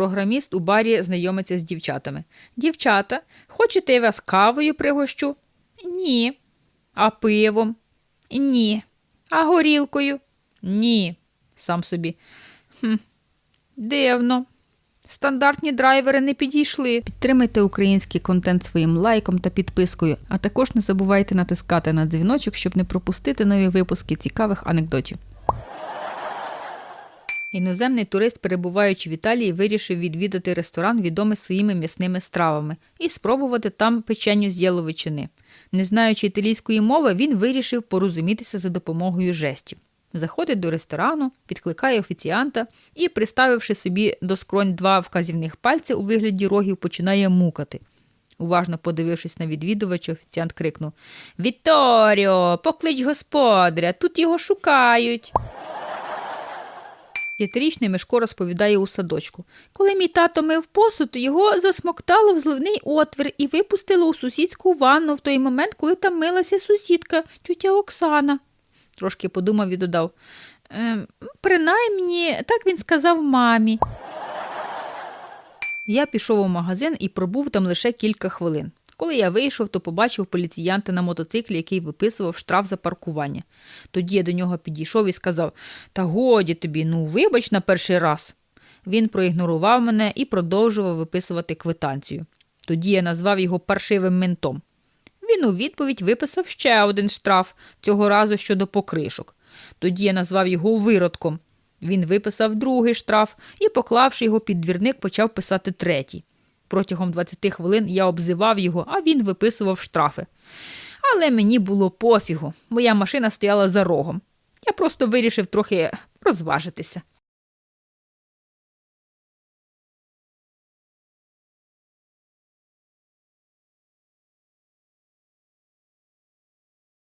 Програміст у барі знайомиться з дівчатами. Дівчата, хочете я вас кавою пригощу? Ні. А пивом? Ні. А горілкою? Ні. Сам собі. Хм. Дивно. Стандартні драйвери не підійшли. Підтримайте український контент своїм лайком та підпискою, а також не забувайте натискати на дзвіночок, щоб не пропустити нові випуски цікавих анекдотів. Іноземний турист, перебуваючи в Італії, вирішив відвідати ресторан, відомий своїми м'ясними стравами, і спробувати там печеню з яловичини. Не знаючи італійської мови, він вирішив порозумітися за допомогою жестів. Заходить до ресторану, підкликає офіціанта і, приставивши собі до скронь два вказівних пальця у вигляді рогів, починає мукати. Уважно подивившись на відвідувача, офіціант крикнув Віторіо, поклич господаря, тут його шукають. П'ятирічний Мишко розповідає у садочку. Коли мій тато мив посуд, його засмоктало в зливний отвір і випустило у сусідську ванну в той момент, коли там милася сусідка, тютя Оксана. Трошки подумав і додав. «Ем, принаймні, так він сказав мамі. Я пішов у магазин і пробув там лише кілька хвилин. Коли я вийшов, то побачив поліціянта на мотоциклі, який виписував штраф за паркування. Тоді я до нього підійшов і сказав: Та годі тобі, ну вибач на перший раз. Він проігнорував мене і продовжував виписувати квитанцію. Тоді я назвав його паршивим ментом. Він у відповідь виписав ще один штраф, цього разу щодо покришок. Тоді я назвав його виродком. Він виписав другий штраф і, поклавши його під двірник, почав писати третій. Протягом 20 хвилин я обзивав його, а він виписував штрафи. Але мені було пофігу, моя машина стояла за рогом. Я просто вирішив трохи розважитися.